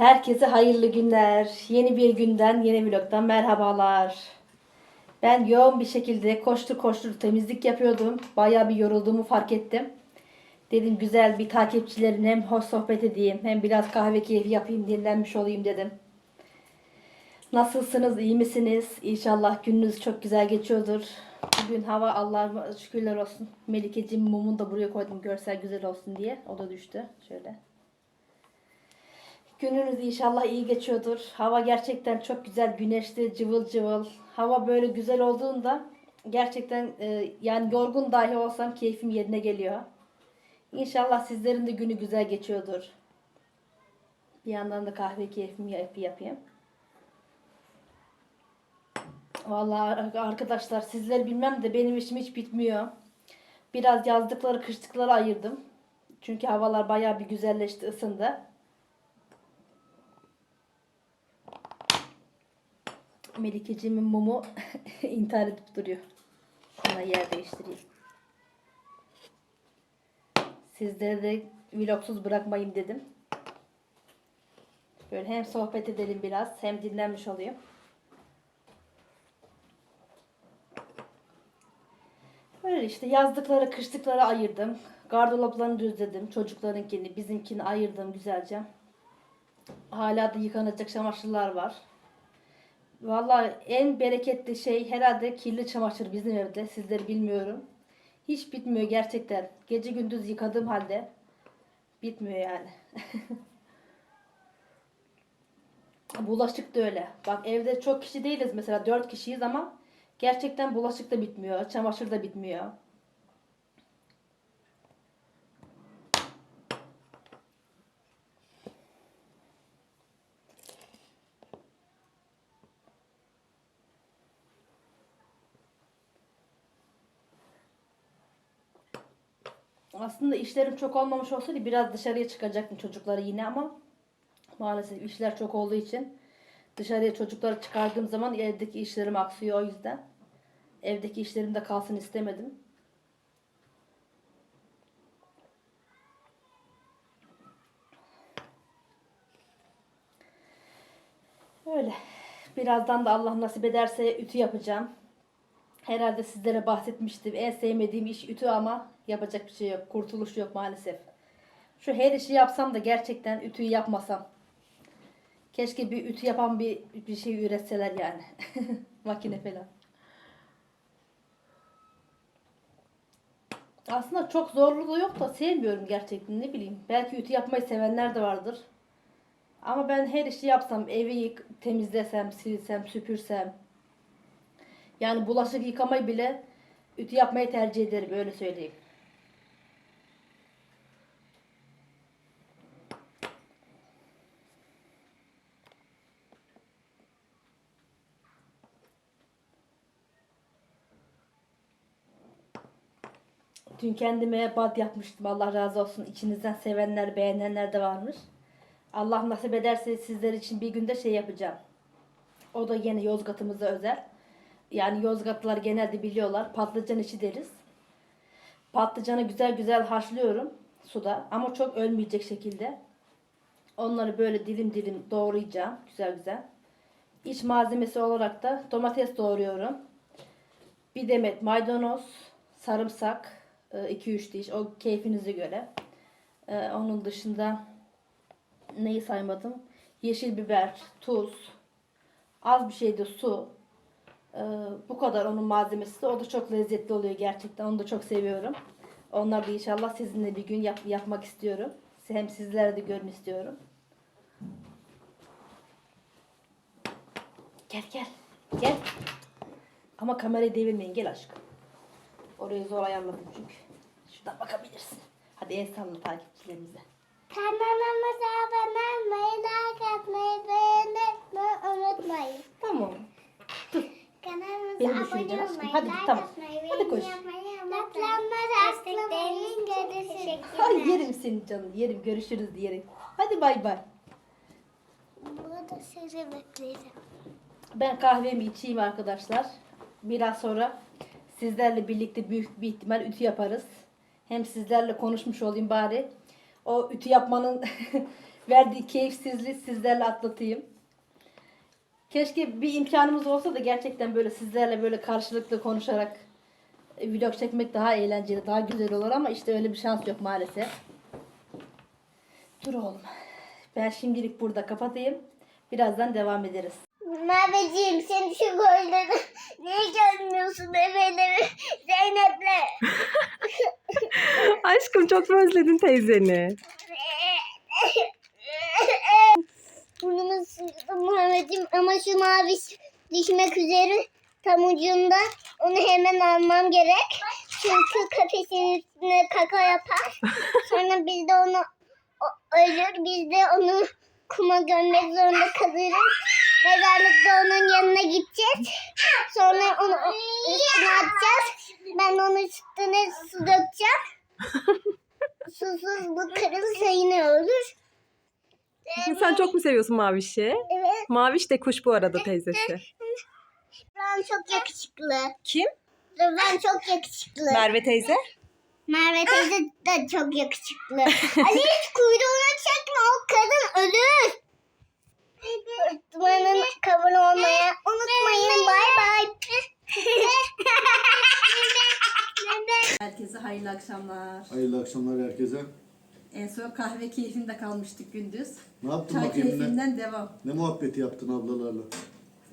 Herkese hayırlı günler. Yeni bir günden, yeni vlogdan merhabalar. Ben yoğun bir şekilde koştur koştur temizlik yapıyordum. Bayağı bir yorulduğumu fark ettim. Dedim güzel bir takipçilerin hem hoş sohbet edeyim hem biraz kahve keyfi yapayım dinlenmiş olayım dedim. Nasılsınız? iyi misiniz? İnşallah gününüz çok güzel geçiyordur. Bugün hava Allah'a şükürler olsun. Melikeciğim mumunu da buraya koydum görsel güzel olsun diye. O da düştü. Şöyle. Gününüz inşallah iyi geçiyordur. Hava gerçekten çok güzel, güneşli, cıvıl cıvıl. Hava böyle güzel olduğunda gerçekten e, yani yorgun dahi olsam keyfim yerine geliyor. İnşallah sizlerin de günü güzel geçiyordur. Bir yandan da kahve keyfimi yap- yapayım. Vallahi arkadaşlar sizler bilmem de benim işim hiç bitmiyor. Biraz yazdıkları kışlıkları ayırdım. Çünkü havalar bayağı bir güzelleşti, ısındı. Melikeciğimin mumu intihar edip duruyor. Ona yer değiştireyim. Sizleri de vlogsuz bırakmayayım dedim. Böyle hem sohbet edelim biraz hem dinlenmiş olayım. Böyle işte yazdıkları kışlıkları ayırdım. Gardolaplarını düzledim. Çocuklarınkini, bizimkini ayırdım güzelce. Hala da yıkanacak çamaşırlar var. Vallahi en bereketli şey herhalde kirli çamaşır bizim evde. Sizleri bilmiyorum. Hiç bitmiyor gerçekten. Gece gündüz yıkadığım halde bitmiyor yani. Bulaşık da öyle. Bak evde çok kişi değiliz mesela dört kişiyiz ama gerçekten bulaşık da bitmiyor. Çamaşır da bitmiyor. Aslında işlerim çok olmamış olsaydı biraz dışarıya çıkacaktım çocukları yine ama maalesef işler çok olduğu için dışarıya çocukları çıkardığım zaman evdeki işlerim aksıyor o yüzden. Evdeki işlerim de kalsın istemedim. Öyle. Birazdan da Allah nasip ederse ütü yapacağım. Herhalde sizlere bahsetmiştim. En sevmediğim iş ütü ama yapacak bir şey yok. Kurtuluş yok maalesef. Şu her işi yapsam da gerçekten ütüyü yapmasam. Keşke bir ütü yapan bir, bir şey üretseler yani. Makine falan. Aslında çok zorluğu yok da sevmiyorum gerçekten ne bileyim. Belki ütü yapmayı sevenler de vardır. Ama ben her işi yapsam, evi yık- temizlesem, silsem, süpürsem, yani bulaşık yıkamayı bile ütü yapmayı tercih ederim öyle söyleyeyim. Dün kendime bad yapmıştım. Allah razı olsun. İçinizden sevenler, beğenenler de varmış. Allah nasip ederse sizler için bir günde şey yapacağım. O da yine Yozgat'ımıza özel. Yani Yozgatlılar genelde biliyorlar. Patlıcan içi deriz. Patlıcanı güzel güzel haşlıyorum suda ama çok ölmeyecek şekilde. Onları böyle dilim dilim doğrayacağım güzel güzel. İç malzemesi olarak da domates doğruyorum. Bir demet maydanoz, sarımsak, 2-3 diş o keyfinize göre. E, Onun dışında neyi saymadım? Yeşil biber, tuz, az bir şey de su. Ee, bu kadar onun malzemesi de. O da çok lezzetli oluyor gerçekten. Onu da çok seviyorum. Onlar da inşallah sizinle bir gün yap- yapmak istiyorum. Hem sizlere de görün istiyorum. Gel gel. Gel. Ama kamerayı devirmeyin. Gel aşkım. Orayı zor ayarladım çünkü. Şuradan bakabilirsin. Hadi el salla takipçilerimize. Kanalımıza abone olmayı, like atmayı, beğenmeyi unutmayın. Tamam. Kanalımıza Beni düşüneceksin aşkım. Hadi tamam. Hadi koş. Ay yerim seni canım. Yerim. Görüşürüz diyelim. Hadi bay bay. Burada sizi bekleyeceğim. Ben kahvemi içeyim arkadaşlar. Biraz sonra sizlerle birlikte büyük bir ihtimal ütü yaparız. Hem sizlerle konuşmuş olayım bari. O ütü yapmanın verdiği keyifsizliği sizlerle atlatayım. Keşke bir imkanımız olsa da gerçekten böyle sizlerle böyle karşılıklı konuşarak e, vlog çekmek daha eğlenceli, daha güzel olur ama işte öyle bir şans yok maalesef. Dur oğlum. Ben şimdilik burada kapatayım. Birazdan devam ederiz. Merveciğim seni şu gözlerini niye görmüyorsun efendim? Zeynep'le. Aşkım çok mu özledin teyzeni? Muhammed'im ama şu mavi düşmek üzere tam ucunda. Onu hemen almam gerek. Çünkü kafesin üstüne kaka yapar. Sonra biz de onu ölür. Biz de onu kuma gömmek zorunda kalırız. Mezarlıkta onun yanına gideceğiz. Sonra onu üstüne atacağız. Ben onun üstüne su dökeceğim. Susuz bu. Sen çok mu seviyorsun Maviş'i? Evet. Maviş de kuş bu arada teyzesi. Ben çok yakışıklı. Kim? Ben çok yakışıklı. Merve teyze. Merve teyze de çok yakışıklı. Ali hiç kuyruğuna çekme o kadın ölür. Öğretmenin kabul olmaya unutmayın. Bay bay. Herkese hayırlı akşamlar. Hayırlı akşamlar herkese. En son kahve keyfinde kalmıştık gündüz. Ne yaptın Çay bakayım keyfinden devam. ne muhabbeti yaptın ablalarla?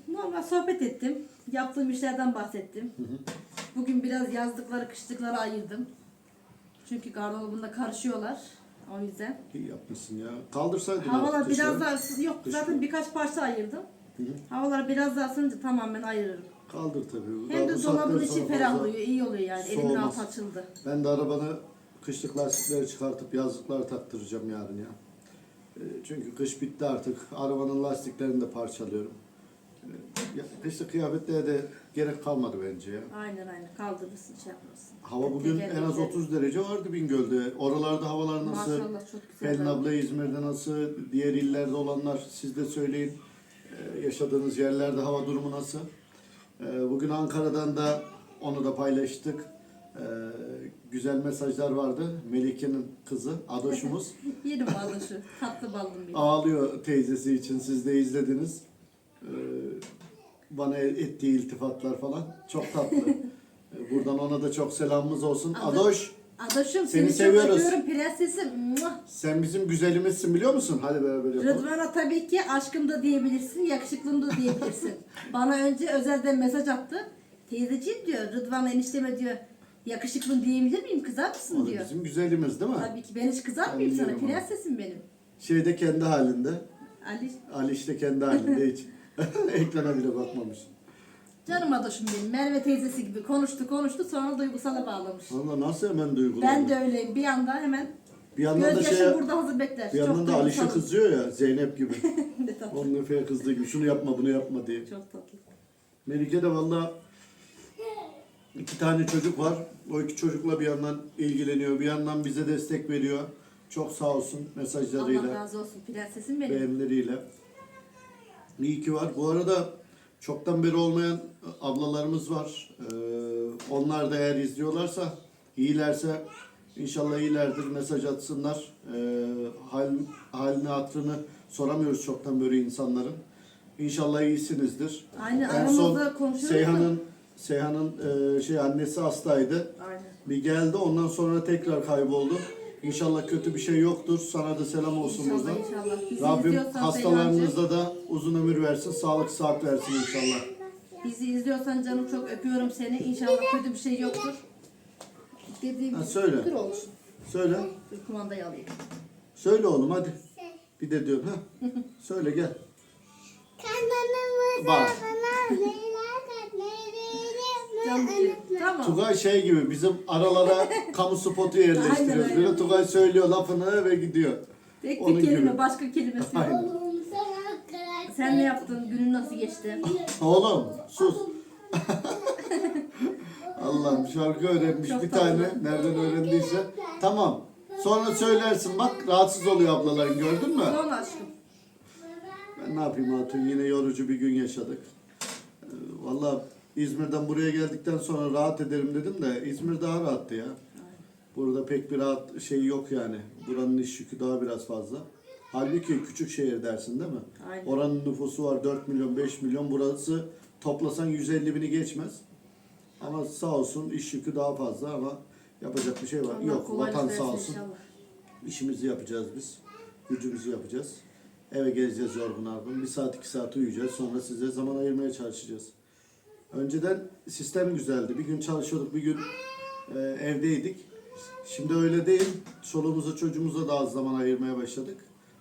Normal sohbet ettim. Yaptığım işlerden bahsettim. Bugün biraz yazlıkları, kışlıkları ayırdım. Çünkü gardırobunda karışıyorlar. O yüzden. İyi yapmışsın ya. Kaldırsaydın Havalar artık biraz dışarı. daha ısı- yok Dış- zaten birkaç parça ayırdım. Havalar biraz daha ısınınca tamamen ayırırım. Kaldır tabii. Hem bu de saatten dolabın içi sonra ferahlıyor, fazla iyi oluyor yani. Elimin soğumaz. altı açıldı. Ben de arabanı kışlık lastikleri çıkartıp yazlıklar taktıracağım yarın ya. E, Çünkü kış bitti artık. Arabanın lastiklerini de parçalıyorum. E, ya, Kışlık kıyafetlere de gerek kalmadı bence ya. Aynen aynen kaldırırsın şey yaparsın. Hava bugün en az 30 derece vardı Bingöl'de. Oralarda havalar nasıl? Maşallah çok güzel. Pelin abla İzmir'de nasıl? Diğer illerde olanlar siz de söyleyin. Ee, yaşadığınız yerlerde hava durumu nasıl? Ee, bugün Ankara'dan da onu da paylaştık. Ee, güzel mesajlar vardı. Melike'nin kızı, Adoş'umuz. Yedim balışı. Tatlı balım benim. Ağlıyor teyzesi için. Siz de izlediniz. Ee, bana ettiği iltifatlar falan. Çok tatlı. Buradan ona da çok selamımız olsun. Adı- Adoş, Adaşım Seni seni, seviyoruz. çok öpüyorum prensesim. Muah. sen bizim güzelimizsin biliyor musun? Hadi beraber yapalım. Rıdvan'a tabii ki aşkım da diyebilirsin, yakışıklım da diyebilirsin. Bana önce özelden mesaj attı. Teyzeciğim diyor, Rıdvan enişteme diyor, yakışıklın diyebilir miyim, kızar mısın O da diyor. bizim güzelimiz değil mi? Tabii ki ben hiç kızar mıyım sana, Anlıyorum onu. prensesim benim. Şeyde kendi halinde. Ali, Ali işte kendi halinde hiç. Ekrana bile bakmamış. canım adaşım benim, Merve teyzesi gibi konuştu konuştu sonra duygusala bağlamış. Valla nasıl hemen duygulandı. Ben de öyleyim, bir anda hemen Bir yandan da gözyaşım şey, burada hazır bekler. bir yandan da Alişe duygusalım. kızıyor ya Zeynep gibi. Ne tatlı, Onun Efe'ye kızdığı gibi şunu yapma bunu yapma diye. Çok tatlı. Melike de valla iki tane çocuk var. O iki çocukla bir yandan ilgileniyor. Bir yandan bize destek veriyor. Çok sağ olsun Allah mesajlarıyla. razı olsun, prensesim benim. beğenileriyle. İyi ki var. Bu arada çoktan beri olmayan ablalarımız var. Ee, onlar da eğer izliyorlarsa, iyilerse inşallah iyilerdir. Mesaj atsınlar. Ee, hal, halini, hatrını soramıyoruz çoktan böyle insanların. İnşallah iyisinizdir. Aynen, en aramızda konuşuyoruz Seyhan'ın Seyhan'ın e, şey annesi hastaydı. Aynen. Bir geldi ondan sonra tekrar kayboldu. İnşallah kötü bir şey yoktur. Sana da selam olsun İnşallah buradan. inşallah. Bizi Rabbim izliyorsan hastalarınızda da uzun ömür versin, sağlık sıhhat versin inşallah. Bizi izliyorsan canım çok öpüyorum seni. İnşallah kötü bir şey yoktur. Dediğim Ha, gibi söyle. dur oğlum. Söyle, Dur kumandayı alayım. söyle oğlum hadi. Bir de diyorum ha. Söyle gel. Kanalımıza abone olmayı, Tamam. Tugay şey gibi bizim aralara kamu spotu yerleştiriyoruz. Aynen, aynen. Böyle Tugay söylüyor lafını ve gidiyor. Tek Onun bir kelime, gibi. başka kelimesi yok. Aynen. Sen ne yaptın? Günün nasıl geçti? Oğlum sus. Allah'ım şarkı öğrenmiş Çok bir tatlı. tane. Nereden öğrendiyse. Tamam. Sonra söylersin bak rahatsız oluyor ablaların gördün mü? Son aşkım. Ben ne yapayım Hatun yine yorucu bir gün yaşadık. Ee, Valla İzmir'den buraya geldikten sonra rahat ederim dedim de İzmir daha rahattı ya. Burada pek bir rahat şey yok yani. Buranın iş yükü daha biraz fazla. Halbuki küçük şehir dersin değil mi? Aynen. Oranın nüfusu var 4 milyon 5 milyon burası toplasan 150 bini geçmez. Ama sağ olsun iş yükü daha fazla ama yapacak bir şey var. Allah Yok vatan sağ olsun. inşallah. İşimizi yapacağız biz. Gücümüzü yapacağız. Eve geleceğiz yorgun argın. Bir saat iki saat uyuyacağız. Sonra size zaman ayırmaya çalışacağız. Önceden sistem güzeldi. Bir gün çalışıyorduk, bir gün e, evdeydik. Şimdi öyle değil. Çoluğumuza çocuğumuza da az zaman ayırmaya başladık.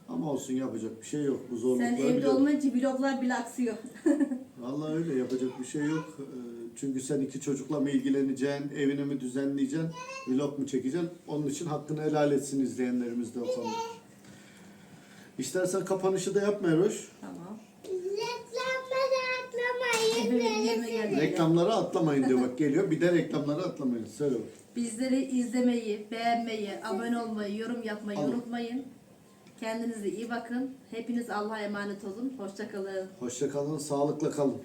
Ama olsun yapacak bir şey yok. Bu Sen zorlukları evde biliyorum. olmayınca vloglar bile aksıyor. Vallahi öyle yapacak bir şey yok. Ee, Çünkü sen iki çocukla mı ilgileneceksin, evini mi düzenleyeceksin, vlog mu çekeceksin? Onun için hakkını helal etsin izleyenlerimiz de o konuda. İstersen kapanışı da yapma Eroş. tamam. Reklamları atlamayın. Efendim yerine geldik. Reklamları atlamayın diyor bak geliyor. Bir de reklamları atlamayın. Söyle bak. Bizleri izlemeyi, beğenmeyi, abone olmayı, yorum yapmayı Alın. unutmayın. Kendinize iyi bakın. Hepiniz Allah'a emanet olun. Hoşçakalın. Hoşça kalın, sağlıkla kalın.